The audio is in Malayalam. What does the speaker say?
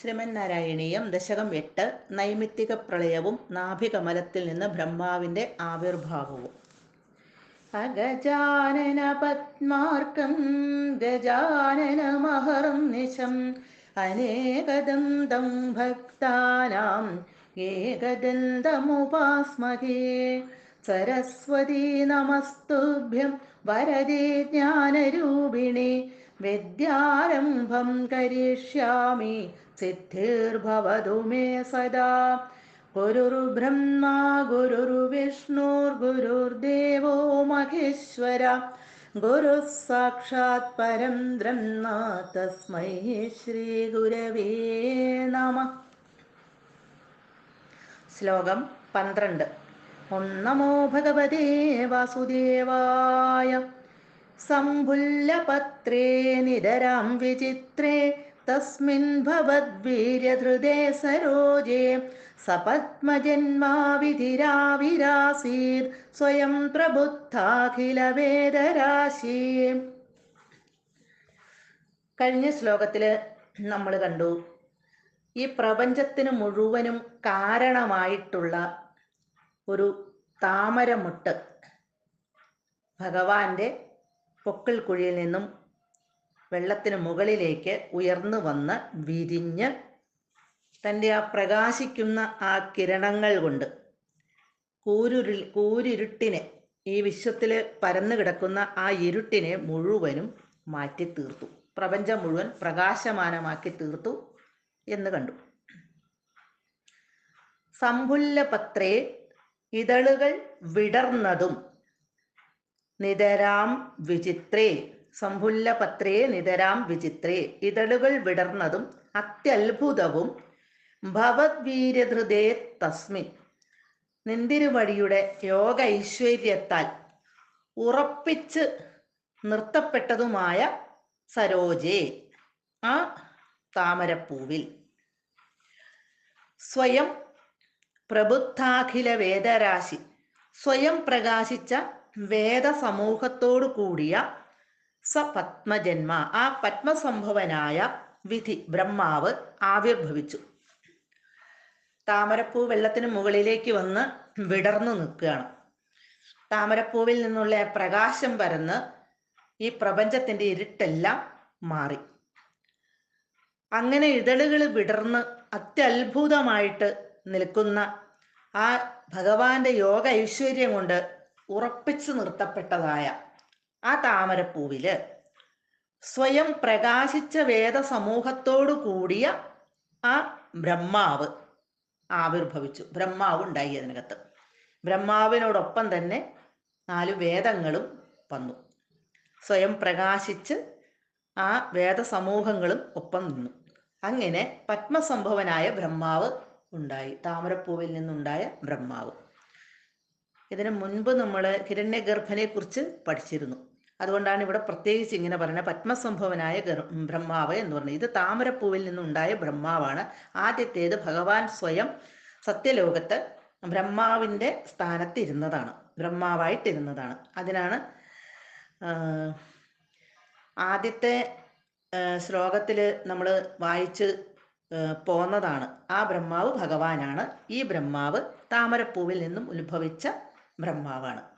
ശ്രീമന്നാരായണീയം ദശകം എട്ട് നൈമിത്തിക പ്രളയവും നാഭികമലത്തിൽ നിന്ന് ബ്രഹ്മാവിന്റെ ആവിർഭാവവും. അഗജാനന പത്മാർക്കം ഗജാനന മഹറും നിശം അനേകദന്തം ഭക്താനാം ഏകദന്തമുപാസ്മഹേ. സരസ്വതി നമസ്തുഭ്യം വരദേ ജ്ഞാനരൂപിണി കരിഷ്യാമി സിദ്ധിർഭവതു മേ സദാ. ഗുരുർബ്രഹ്മാ ഗുരുർവിഷ്ണുർഗുരുർദേവോ മഹേശ്വര. ഗുരു സാക്ഷാത് പരം ബ്രഹ്മ തസ്മൈ ശ്രീ ഗുരവേ നമ. ശ്ലോകം പന്ത്രണ്ട്. ഒന്നമോ നമോ ഭഗവതേ വാസുദേവായ. സംഭുല്ലപത്രേ നിതരാം വിചിത്രേ തസ്മിൻ ഭവദ്വീര്യധൃതേ സരോജേ. സപത്മജന്മാവിധിരാവിരാസീത് സ്വയം പ്രബുദ്ധാഖില വേദരാശി കഴിഞ്ഞ ശ്ലോകത്തിൽ നമ്മൾ കണ്ടു ഈ പ്രപഞ്ചത്തിന് മുഴുവനും കാരണമായിട്ടുള്ള ഒരു താമരമുട്ട് ഭഗവാന്റെ പൊക്കിൾ കുഴിയിൽ നിന്നും വെള്ളത്തിന് മുകളിലേക്ക് ഉയർന്നു വന്ന് വിരിഞ്ഞ് തന്റെ ആ പ്രകാശിക്കുന്ന ആ കിരണങ്ങൾ കൊണ്ട് കൂരുരുൾ കൂരിരുട്ടിനെ ഈ വിശ്വത്തിൽ പരന്നു കിടക്കുന്ന ആ ഇരുട്ടിനെ മുഴുവനും മാറ്റി തീർത്തു പ്രപഞ്ചം മുഴുവൻ പ്രകാശമാനമാക്കി തീർത്തു എന്ന് കണ്ടു. സംഭുല്ലപത്രേ ഇതളുകൾ വിടർന്നതും നിതരാം വിചിത്രേ സംഭുല്ലപത്രേ നിതരാം വിചിത്രേ. ഇതളുകൾ വിടർന്നതും അത്യത്ഭുതവും ഭവദ്വീര്യധൃതേ തസ്മിൻ. നിന്തിരുവഴിയുടെ യോഗ ഐശ്വര്യത്താൽ ഉറപ്പിച്ച് നിർത്തപ്പെട്ടതുമായ സരോജേ ആ താമരപ്പൂവിൽ. സ്വയം പ്രബുദ്ധാഖില വേദരാശി സ്വയം പ്രകാശിച്ച വേദസമൂഹത്തോടു കൂടിയ സപത്മജന്മ ആ പത്മസംഭവനായ വിധി ബ്രഹ്മാവ് ആവിർഭവിച്ചു. താമരപ്പൂ വെള്ളത്തിന് മുകളിലേക്ക് വന്ന് വിടർന്നു നിൽക്കുകയാണ്. താമരപ്പൂവിൽ നിന്നുള്ള പ്രകാശം പരന്ന് ഈ പ്രപഞ്ചത്തിന്റെ ഇരുട്ടെല്ലാം മാറി. അങ്ങനെ ഇതളുകൾ വിടർന്ന് അത്യത്ഭുതമായിട്ട് നിൽക്കുന്ന ആ ഭഗവാന്റെ യോഗ ഐശ്വര്യം കൊണ്ട് ഉറപ്പിച്ചു നിർത്തപ്പെട്ടതായ ആ താമരപ്പൂവിൽ സ്വയം പ്രകാശിച്ച വേദ സമൂഹത്തോടു കൂടിയ ആ ബ്രഹ്മാവ് ആവിർഭവിച്ചു. ബ്രഹ്മാവ് ഉണ്ടായി അതിനകത്ത്. ബ്രഹ്മാവിനോടൊപ്പം തന്നെ നാല് വേദങ്ങളും വന്നു. സ്വയം പ്രകാശിച്ച് ആ വേദസമൂഹങ്ങളും ഒപ്പം നിന്നു. അങ്ങനെ പത്മസംഭവനായ ബ്രഹ്മാവ് ഉണ്ടായി. താമരപ്പൂവിൽ നിന്നുണ്ടായ ബ്രഹ്മാവ്. ഇതിനു മുൻപ് നമ്മൾ ഹിരണ്യഗർഭനെ കുറിച്ച് പഠിച്ചിരുന്നു. അതുകൊണ്ടാണ് ഇവിടെ പ്രത്യേകിച്ച് ഇങ്ങനെ പറയുന്നത്. പത്മസംഭവനായ ബ്രഹ്മാവ് എന്ന് പറഞ്ഞത് ഇത് താമരപ്പൂവിൽ നിന്നുണ്ടായ ബ്രഹ്മാവാണ്. ആദ്യത്തേത് ഭഗവാൻ സ്വയം സത്യലോകത്ത് ബ്രഹ്മാവിന്റെ സ്ഥാനത്തിരുന്നതാണ്. ബ്രഹ്മാവായിട്ടിരുന്നതാണ്. അതിനാണ് ആദ്യത്തെ ശ്ലോകത്തിൽ നമ്മൾ വായിച്ച് പോന്നതാണ്. ആ ബ്രഹ്മാവ് ഭഗവാനാണ്. ഈ ബ്രഹ്മാവ് താമരപ്പൂവിൽ നിന്നും ഉത്ഭവിച്ച ബ്രഹ്മാവാണ്.